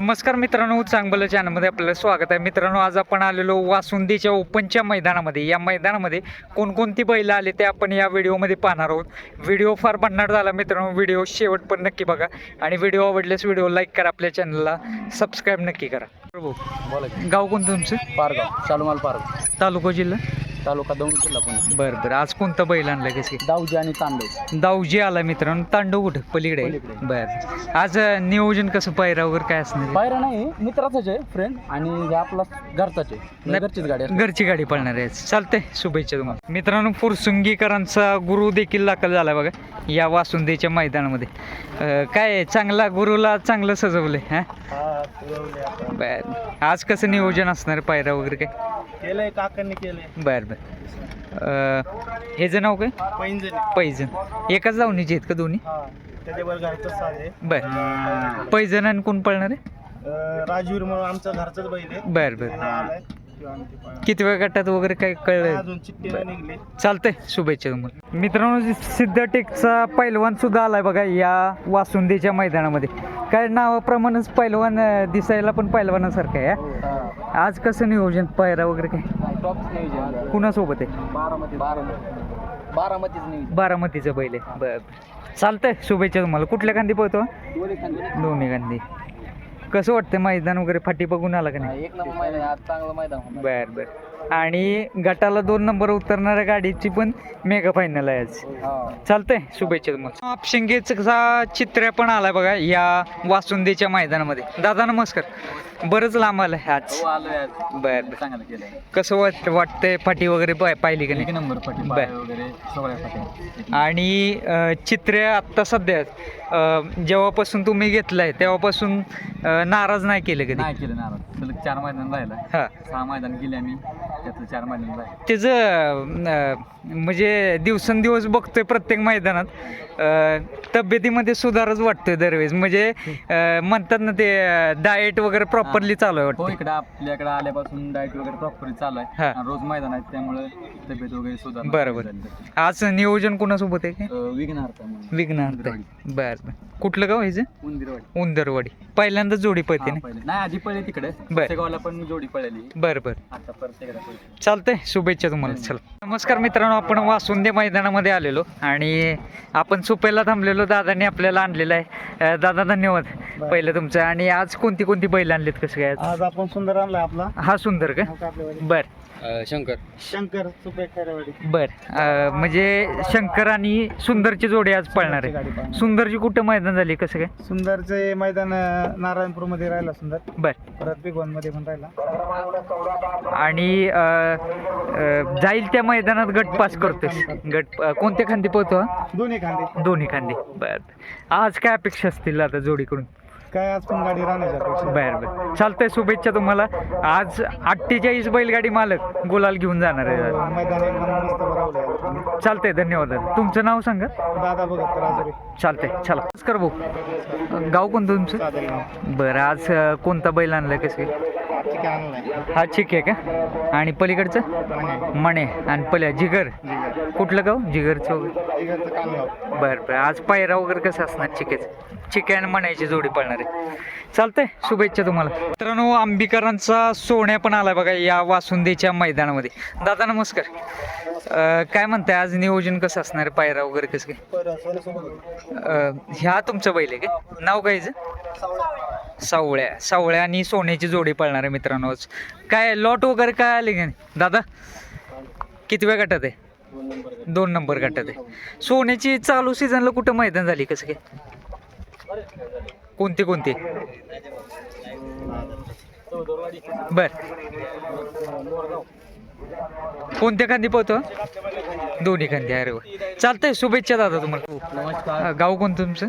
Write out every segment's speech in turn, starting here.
नमस्कार मित्रांनो चांगलं चॅनलमध्ये आपलं स्वागत आहे. मित्रांनो आज आपण आलेलो वासुंदीच्या ओपनच्या मैदानामध्ये. या मैदानामध्ये कोणकोणती बैलं आली ते आपण या व्हिडिओमध्ये पाहणार आहोत. व्हिडिओ फार भन्नाट झाला मित्रांनो व्हिडिओ शेवट पण नक्की बघा. आणि व्हिडिओ आवडल्यास व्हिडिओ लाईक करा आपल्या चॅनलला सबस्क्राईब नक्की करा. गाव कोणतं तुमचं? पारगाव शालूमाल पारगाव. तालुका जिल्हा? तालुका दौंड जिल्हा पुणे. बरं बरं. आज कोणतं बैल आणलं कसं दाऊजी आणि तांडव. दावजी आला मित्रांनो. तांडव कुठं पलीकडे. बरं. आज अं, नियोजन कसं? पायरा वगैरे काय असणार? पायरा नाही मित्राचाच आहे फ्रेंड आणि हे आपला घरचाच आहे. नाही. घरचीच गाडी. घरची गाडी पळणार आहे. चालतंय. शुभेच्छा तुम्हाला. मित्रांनो फुरसुंगीकरांचा गुरु देखील दाखल झाला बघा. या वासुंदेच्या मैदानामध्ये. अं, काय आहे, चांगला गुरुला चांगलं सजवलंय हा? बर. आज कसं नियोजन असणार पायरा वगैरे काय? केलंय काकांनी केलंय. बर. बर. अं, ह्याचं नाव काय? पैंजण. पैजण. एकाच लावणीचे आहेत का दोन्ही? हा त्याच्यावर घरचं बर. पैजण आणि कोण पळणार आहे? अं, राजवीर म्हणून आमचं घरचंच बैल आहे. बर बर. हा आलाय. किंवा आम्ही ते पाहणार. किती वेळ गटात वगैरे काय कळलं? अजून चिठ्ठी नाही निघली. चालतंय. शुभेच्छा तुम्हाला. मित्रांनो सिद्धटेकचा पैलवान सुद्धा आलाय बघा या वासुंदेच्या मैदानामध्ये. काय नावाप्रमाणेच पैलवान अं, दिसायला पण पैलवानासारखं आहे हा? आज कसं नियोजन? पायरा वगैरे काय? टॉप नियोजन कुणासोबत आहे? बारामती. बारामती. बारामतीच नियोजन बारामतीचं बैल आहे. बरं चालतंय शुभेच्छा तुम्हाला. कुठल्या खांदी पोहतो दोन्ही खांदे. दोन्ही खांदी. कसं वाटतं मैदान वगैरे फाटी बघून आला का नाही? एक नंबर मैदान आहे. आज चांगलं मैदान होणार. बर बर. आणि गटाला दोन नंबर उतरणाऱ्या गाडीची पण मेगा फायनल आहे आज. हा. चालतंय शुभेच्छा तुम्हाला. शिंगेचा चित्र पण आलाय बघा या वासुंदेच्या मैदानामध्ये. दादा नमस्कार. बरंच लांब आलंय आज. हो. बर कसं वाट वाटतंय फाटी वगैरे पाहिली का नाही? नंबर बर. आणि चित्र आत्ता सध्या जेव्हापासून तुम्ही घेतलंय तेव्हापासून नाराज नाही केलं कधी? नाही केलं नाराज. सलग चार मैदान राहिलं. हा. सहा मैदान गेले आम्ही. त्यातलं चार त्याचं म्हणजे दिवसेंदिवस बघतोय प्रत्येक मैदानात. अं, तब्येतीमध्ये सुधारच वाटतोय दरवेळेस. म्हणजे अं, म्हणतात ना ते डाएट वगैरे प्रॉपरली चालू आहे हो वाटतं. इकडे आपल्याकडे आल्यापासून डाएट वगैरे प्रॉपरली चालू आहे. हा. आणि रोज मैदान आहे त्यामुळे तब्येत वगैरे सुधार बरोबर. आज नियोजन कोणासोबत आहे? काय विघ्नार्थ विघ्नार्थ आहे. बर बर. कुठलं गाव ह्याचं उंदिरवाडी. उंदरवाडी. पहिल्यांदा जोडी पळते हा, ना? पहिले. नाही आधी पळले तिकडे. बर. गावाला पण जोडी पळली. बर बर. आता परत तिकडे चालतंय शुभेच्छा तुम्हाला. चला. नमस्कार मित्रांनो आपण वासुंदे मैदानामध्ये आलेलो आणि आपण सुपेला थांबलेलो दादांनी आपल्याला आणलेलं आहे. दादा धन्यवाद. पहिलं तुमचं. आणि आज कोणती कोणती बैल आणलीत कसं काय? आज? आज आपण सुंदर आणलाय आपला. हा सुंदर का? बर. शंकर. शंकर सुपे खैरवाडी बर. अं, म्हणजे शंकर आणि सुंदरची जोडी आज पळणार आहे. सुंदरची कुठं मैदान झाली कसं काय? सुंदरचे मैदान नारायणपूरमध्ये राहिला सुंदर. बर. परत बिगवनमध्ये पण राहिला. आणि अं, अं, जाईल त्या मैदानात गट पास करतोय. गट अं, कोणत्या खांदी पोहतो हा? दोन्ही खांदे. दोन्ही खांदे. बर. आज काय अपेक्षा असतील आता जोडीकडून? काय आज पण गाडी राहण्याच्या बर बर. चालतंय शुभेच्छा तुम्हाला. आज अठ्ठेचाळीस बैलगाडी मालक गुलाल घेऊन जाणार आहे. आज. मैदान एकदम मस्त भरवलंय चालतंय धन्यवाद. तुमचं नाव सांगा? दादा बघत राजुरी चालतंय चला. नमस्कार भाऊ. गाव कोणतं तुमचं? बरं आज अं, कोणता बैल आणलाय कसं काय? ठीक आहे हा चिक आहे का? आणि पलीकडचं? मणे. आणि पल्या जिगर? कुठलं गाव? जिगरचं वगैरे? बरं बरं. आज पायरा वगैरे कसं असणार? चिकेचं? चिकन म्हणायची जोडी पळणार. आहे चालतंय शुभेच्छा तुम्हाला. मित्रांनो आंबीकरांचा सोन्या पण आला बघा या वासुंदेच्या मैदानामध्ये. दादा नमस्कार. अं, काय म्हणताय? आज नियोजन कसं असणार? आहे पायरा वगैरे कसं काय? अं, ह्या तुमचं बैल आहे का? नाव काय हिचं? सावळ्या. सावळ्या आणि सोन्याची जोडी पळणार आहे मित्रांनो आज. काय लॉट वगैरे काय आले का नाही? दादा किती वेळ गटात आहे? दोन नंबर गटात आहे. सोन्याची चालू सीझनला कुठं मैदान झाली कसं काय? कोणते कोणते? बर. कोणत्या खांदी पोहतो दोन्ही खांदी अरे चालतंय शुभेच्छा दादा तुम्हाला. गाव कोणतं तुमचं?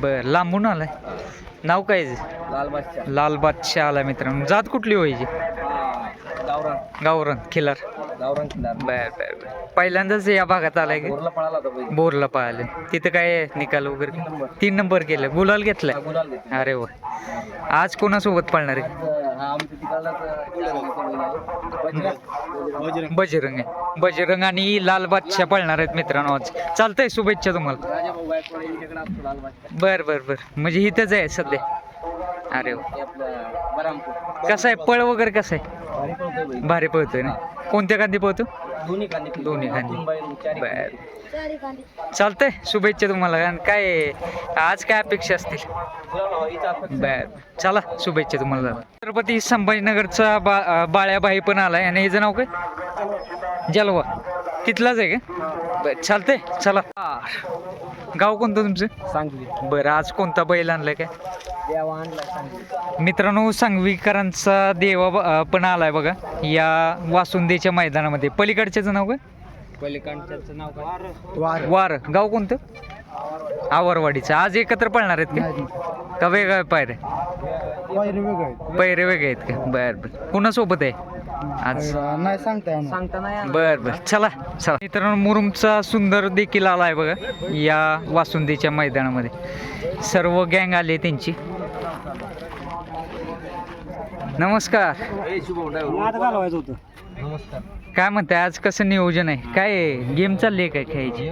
बर लांबून आलाय. नाव काय? लाल बादशाह. आला मित्रांनो. जात कुठली व्हायची गावरान. गावरण खिलार. गावरान किल्ला बर बर बर. पहिल्यांदाच या भागात आलाय का? बोरला पळाला होता बैल. बोरला पाहिले तिथं काय निकाल वगैरे? तीन नंबर. केलं. गुलाल घेतलाय? गुलाल घेतला. अरे वा. आज कोणासोबत पळणार आहे? हा आमच्या बजरंग. बजरंग. आहे. बजरंग आणि लाल बादशाह पळणार आहेत मित्रांनो आज. चालतंय शुभेच्छा तुम्हाला. राजा भाऊ गायकवाड यांच्याकडे असतो लाल बादशाह. बर बर बर. म्हणजे इथंच आहे सध्या. अरे वा. आपलं बरामपूर. कसं आहे? पळ वगैरे कसं आहे. भारी पळतोय ना? कोणत्या कांदी पळतो? दोन्ही खांदे दोन्ही चारी बर. चालतंय. शुभेच्छा तुम्हाला. आणि काय? आज काय अपेक्षा असतील? बर. चला शुभेच्छा तुम्हाला छत्रपती संभाजीनगरचा बा बाळ्याबाई पण आलाय. आणि याचं नाव काय? जलवा. तिथलाच आहे का? बर चालतंय चला. गाव कोणतं तुमचं? सांगली बरं आज कोणता बैल आणलाय काय? देवा आणला सांगली मित्रांनो सांगवीकरांचा देवा ब- अं, पण आलाय बघा. या वासुंदेच्या मैदानामध्ये. पलीकडच्याचं नाव काय? पलीकडच्याचं नाव काय? वार. वार. गाव कोणतं? आवरवाडीचं. आज एकत्र पळणार आहेत का? का वेगळं पायरे वेगळं पैरे वेगळे आहेत का? बर बर. कुणासोबत आहे? आज नाही सांगता सांगता नाही बर बर. चला चला. मित्रांनो मुरुमचा सुंदर देखील आलाय बघा या वासुंदीच्या मैदानामध्ये. सर्व गँग आली आहे त्यांची. नमस्कार. घालवायचं होतं. नमस्कार. काय म्हणताय आज कसं नियोजन आहे? काय गेम चालली आहे काय खेळायची?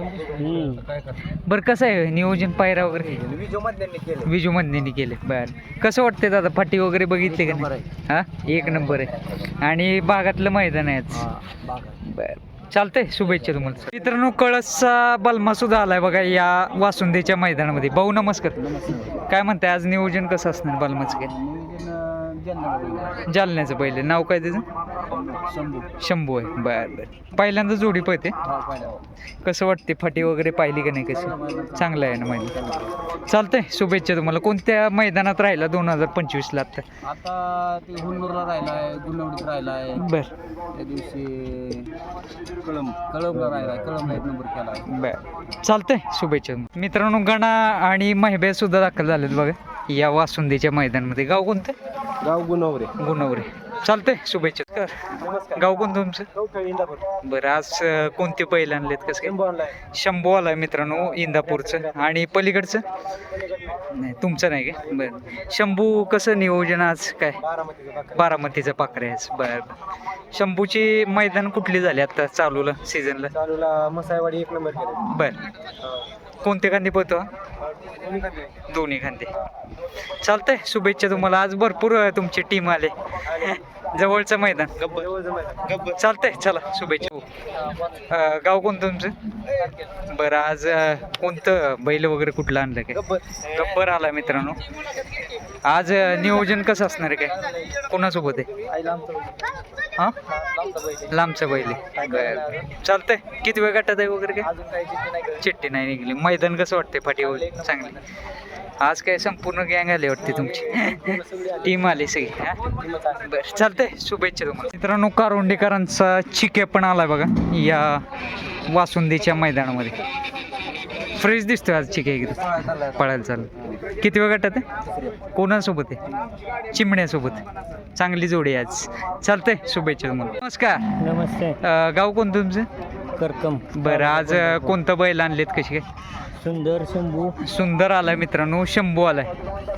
बरं कसं आहे नियोजन पायरा वगैरे? केलं विजू मंदिनी केले बर. कसं वाटतंय दादा फाटी वगैरे बघितले का नाही? हा? एक नंबर आहे. आणि भागातलं मैदान आहे आज. बर. चालतंय शुभेच्छा तुम्हाला. मित्रांनो कळसचा बलमा सुद्धा आलाय बघा या वासुंदेच्या मैदानामध्ये. भाऊ नमस्कार. काय म्हणताय आज नियोजन कसं असणार बलमाचं काय? जालन्याचं पहिले. नाव काय त्याचं? शंभू. आहे. बर बर. पहिल्यांदा जोडी पळते. कसं वाटते? फाटी वगैरे पाहिली का नाही कशी? चांगलं आहे ना मैदान. चालतंय. शुभेच्छा तुम्हाला. कोणत्या मैदानात राहिला दोन हजार पंचवीसला आता? आता ते हुन्नूरला गुन्नवडीत राहिलाय. बर. त्या दिवशी कळम कळमला राहिलाय. कळमला एक नंबर केलाय. बर. चालतंय. शुभेच्छा. मित्रांनो गणा आणि महिब्या सुद्धा दाखल झालेत बघा. या वासुंदेच्या मैदानामध्ये. गाव कोणतं? गाव गुणवरे. गुणवरे. चालतंय शुभेच्छा. कर गाव कोणतं तुमचं? बरं आज अं, कोणते बैल आणलेत कसं काय? शंभू आलाय मित्रांनो इंदापूरचं. आणि पलीकडचं? नाही तुमचं नाही का? बरं. शंभू कसं नियोजन आज काय? बारामतीचं पाखरे आज. बरं बरं. शंभूची मैदान कुठली झाली आता चालूला सीझनला चालूला मसायवाडी एक नंबर केले बरं. कोणते खांदे पोहतो दोन्ही खांदे. चालतंय शुभेच्छा तुम्हाला. आज भरपूर तुमची टीम आले. जवळचं मैदान. चालतंय चला शुभेच्छा. गाव कोणतं तुमचं? बरं आज कोणतं बैल वगैरे कुठलं आणलं काय? गब्बर आला मित्रांनो. आज नियोजन कसं असणार आहे काय? कोणासोबत आहे? हां? लांबचं बैल. आहे बरं. चालतंय. किती वेळ गटात आहे वगैरे काय? चिठ्ठी नाही निघली. मैदान कसं वाटते फाटी वगैरे चांगली. आज काय संपूर्ण गँग आली वाटते तुमची. टीम आली सगळी बरं चालतंय. शुभेच्छा तुम्हाला. मित्रांनो कारोंडेकरांचा चिके पण आलाय बघा. या वासुंदीच्या मैदानामध्ये. फ्रेश दिसतोय आज चिके एकदम पळायला चालू. किती वेळ गटात आहे? कोणासोबत आहे? चिमण्यासोबत. चांगली जोडी आज. चालतंय शुभेच्छा तुम्हाला. नमस्कार. नमस्ते. गाव कोणतं तुमचं? करकम. बरं आज कोणतं बैल आणलेत कशी काय? सुंदर शंभू. सुंदर आलाय मित्रांनो शंभू आलाय.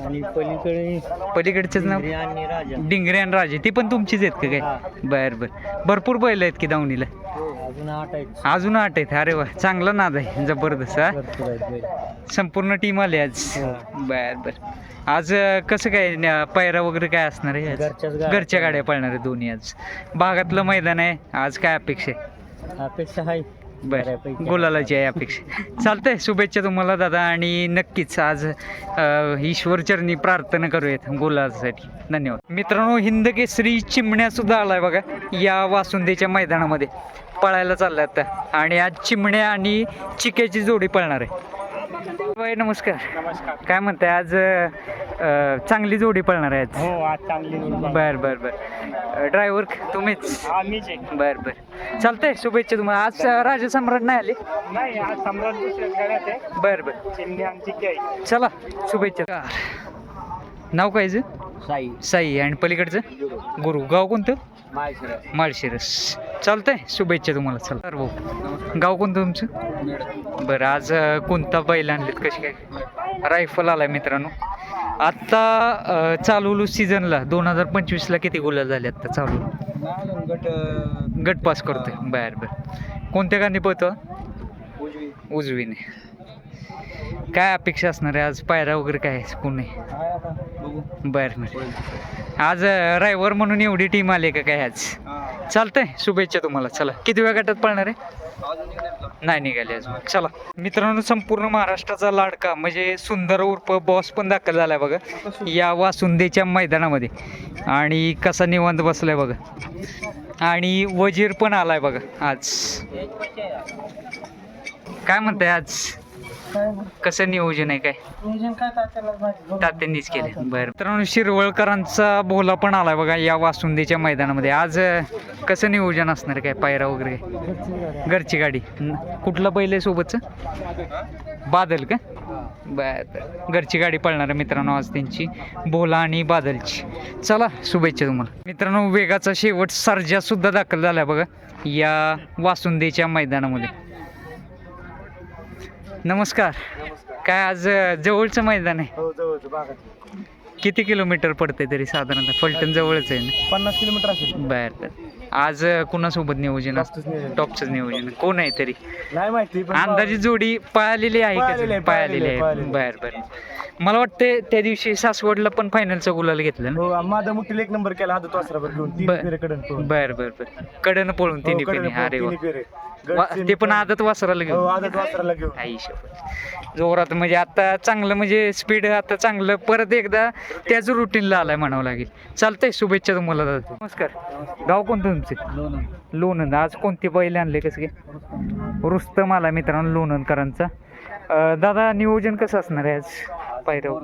आणि पलीकडे पलीकडचंच नाव? डिंगरे आणि राजे. ती पण तुमचीच आहेत का काय? बर बर. भरपूर बैल आहेत की दावणीला? अजून आठ आहेत. अरे वा चांगला नाद आहे. जबरदस्त हा. संपूर्ण टीम आली आज. बर बर. आज कसं काय पायरा वगैरे काय असणार आहे. घरच्या गाड्या पळणार आहे दोन्ही आज. भागातलं मैदान आहे. आज काय अपेक्षा आहे? अपेक्षा आहे. बर. गुलालाची आहे अपेक्षा. चालतंय शुभेच्छा तुम्हाला दादा आणि नक्कीच आज ईश्वरचरणी प्रार्थना करूयात गुलासाठी धन्यवाद. मित्रांनो हिंद केसरी चिमण्या सुद्धा आलाय बघा या वासुंदेच्या मैदानामध्ये. पळायला चाललाय आता. आणि आज चिमण्या आणि चिक्याची जोडी पळणार आहे. बाय नमस्कार. नमस्कार. काय म्हणताय आज अं, चांगली जोडी पळणार आहे आज हो आज चांगली बर बर बर. ड्रायव्हर तुम्हीच? आम्हीच आहे. बर बर. चालतंय शुभेच्छा तुम्हाला. आज अं, राजा सम्राट नाही आले? नाही आज सम्राट दुसऱ्या गाड्यात आहे. बर बर. चिमणी आमची काय चला शुभेच्छा. नाव काय? साई. साई. आणि पलीकडचं? गुरु. गाव कोणतं? माळशिरस. चालतंय. शुभेच्छा तुम्हाला. चल. तर भाऊ गाव कोणतं तुमचं? बरं आज कोणता बैल आणलेत? कशी काय? रायफल आलाय मित्रांनो. आत्ता अं, चालू सीझनला. दोन हजार पंचवीसला किती गोल्या झाले आत्ता चालू गट गट पास करतोय. बर बर. कोणत्या गाणी पळतो? उजवीने. काय अपेक्षा असणार आहे? आज पायरा वगैरे काय आहे? कोण? बरं बरं. आज रायव्हर म्हणून एवढी टीम आली का काय आज? चालतंय शुभेच्छा तुम्हाला. चला किती वेळ गटात पळणार आहे? नाही निघाले अजून. चला मित्रांनो संपूर्ण महाराष्ट्राचा लाडका म्हणजे सुंदर उर्फ बॉस पण दाखल झालाय बघा. या वासुंदेच्या मैदानामध्ये. आणि कसा निवांत बसलाय बघा. आणि वजीर पण आलाय बघा आज. काय म्हणताय आज? कसं नियोजन आहे काय? तात्यांनीच केले. बरं. मित्रांनो शिरवळकरांचा बोला पण आलाय बघा या वासुंदेच्या मैदानामध्ये. आज कसं नियोजन असणार काय? पायरा वगैरे? घरची गाडी. कुठलं बैल आहे सोबतचं? बादल का? बर. घरची गाडी पळणार आहे मित्रांनो आज त्यांची. बोला आणि बादलची. चला शुभेच्छा तुम्हाला. मित्रांनो वेगाचा शेवट सर्जा सुद्धा दाखल झाला बघा या वासुंदेच्या मैदानामध्ये. नमस्कार. काय आज अं, जवळचं मैदान आहे? हो जवळचं बागात किती किलोमीटर पडते तरी साधारणतः? फलटण जवळच आहे ना? पन्नास किलोमीटर असेल. बर बर. आज अं, कुणासोबत नियोजन? असतं जास्तच नाही टॉपचंच नियोजन. कोण आहे तरी? नाही माहिती पण अंदाजी जोडी पळालेली आहे का पळालेली आहे, पळालेली आहे पळालेली बर बर. मला वाटते त्या दिवशी सासवडला पण फायनलचा गुलाल घेतलं ना. हो माझा मुठीला एक नंबर केला आदत वासराबर घेऊन तीन बर. फेरे कडन पळून. बर बर बर. कडन पळून हो, तिन्ही कडन पिणे पळून अरे वा. तिन्ही फेरे. वा- गटचीन ते पण. आदत वासराला हो घेऊन आदत वासराला घेऊन. आई शपथ. जोरात म्हणजे आता चांगलं म्हणजे स्पीड आता चांगलं. परत एकदा त्याच रुटीनला आलाय म्हणावं लागेल. चालतंय शुभेच्छा तुम्हाला दादा. नमस्कार. गाव कोणतं तुमचे? लोणंद. आज कोणते बैल आणले कसं काय? रुस्तम आला मित्रांनो लोणंदकरांचा. अं, दादा नियोजन कसं असणार आहे आज? पायऱ्यावर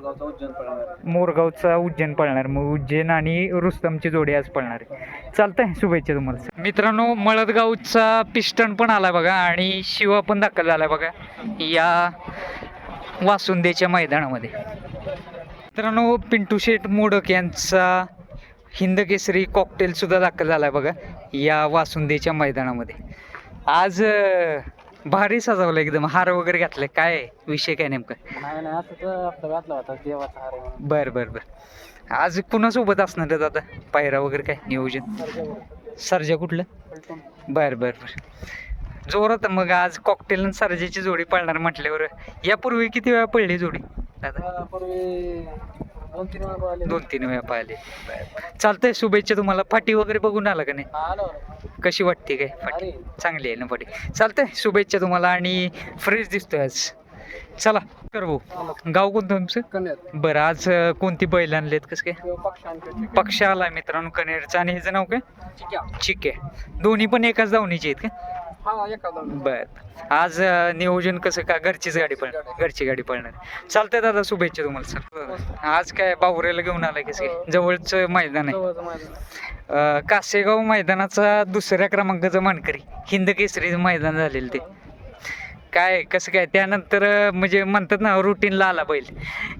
मोरगावचा उज्जैन पळणार. मग उज्जैन आणि रुस्तमची जोडी आज पळणार आहे. चालतंय शुभेच्छा तुम्हाला. मित्रांनो मळदगावचा पिस्टन पण आलाय बघा आणि शिवा पण दाखल झालाय बघा या वासुंदेच्या मैदानामध्ये. मित्रांनो पिंटू शेठ मोडक यांचा हिंद केसरी कॉकटेल सुद्धा दाखल झालाय बघा या वासुंदेच्या मैदानामध्ये. आज भारी सजवलं एकदम. हार वगैरे घातलाय काय? विषय काय नेमका? नाही नाही असं तर आपला घातला होता देवाचा हार आहे बर बर बर. आज कुणासोबत असणार आहे दादा पायरा वगैरे काय? नियोजन? सरजा कुठलं? बर बर बर. जोरात मग आज कॉकटेल आणि सरजेची जोडी पळणार म्हटल्यावर. यापूर्वी किती वेळा पडली जोडी? दादा? पूर्वी दोन तीन वेळा पळाले दोन तीन वेळा पाहिले. चालतंय शुभेच्छा तुम्हाला. फाटी वगैरे बघून आला का नाही? आलो कशी वाटते काय? फाटी अरे चांगली आहे ना फाटी चालतंय शुभेच्छा तुम्हाला आणि फ्रेश दिसतोय आज. चला कर भाऊ गाव कोणतं तुमचं? कन्यात बरं आज अं, कोणती बैल आणलेत? कसं काय? पक्ष आलाय मित्रांनो कनेरचं आणि ह्याचं नाव काय? ठीक आहे दोन्ही पण एकाच धावणीचे आहेत का? हा बर. आज अं, नियोजन कसं? का घरचीच गाडी पळणार घरची गाडी पळणार चालतंय दादा शुभेच्छा तुम्हाला सर आज काय बावरेला घेऊन आलाय कसं काय जवळचं मैदान आहे. जवळचं मैदान अं, कासेगाव मैदानाचा दुसऱ्या क्रमांकाचं मानकरी हिंद केसरी मैदान झालेलं ते. काय कसं काय त्यानंतर अं, म्हणजे म्हणतात ना रुटीनला आला बैल.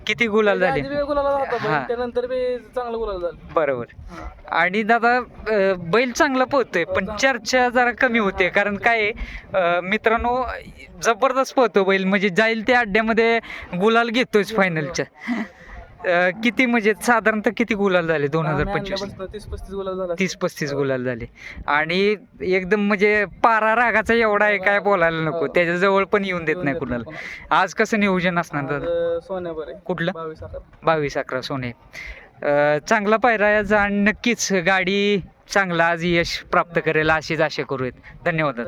किती गुलाल झाले? आधी बी गुलाला होता हा. पण त्यानंतर बी चांगलं गुलाल झालं. बरोबर. आणि दादा अं, बैल चांगला पोहतोय पण चर्चा जरा कमी होते कारण काय आहे, अं, मित्रांनो जबरदस्त पोहतो बैल म्हणजे जाईल त्या अड्ड्यामध्ये गुलाल घेतोच फायनलच्या अं, किती म्हणजे साधारणतः किती गुलाल झाले? दोन हजार पंचवीस. तीस पस्तीस गुलाल झाला. तीस पस्तीस गुलाल झाले. आणि एकदम म्हणजे पारा रागाचा एवढा आहे काय बोलायला नको. त्याच्याजवळ पण येऊन देत नाही कुणाला. आज कसं नियोजन असणार दादा? कुठलं? बावीस अकरा. बावीस अकरा सोने. अं, चांगला पायरा आहे आज आणि नक्कीच गाडी चांगला आज यश प्राप्त करेल अशीच आशा करूयात. धन्यवाद दादा.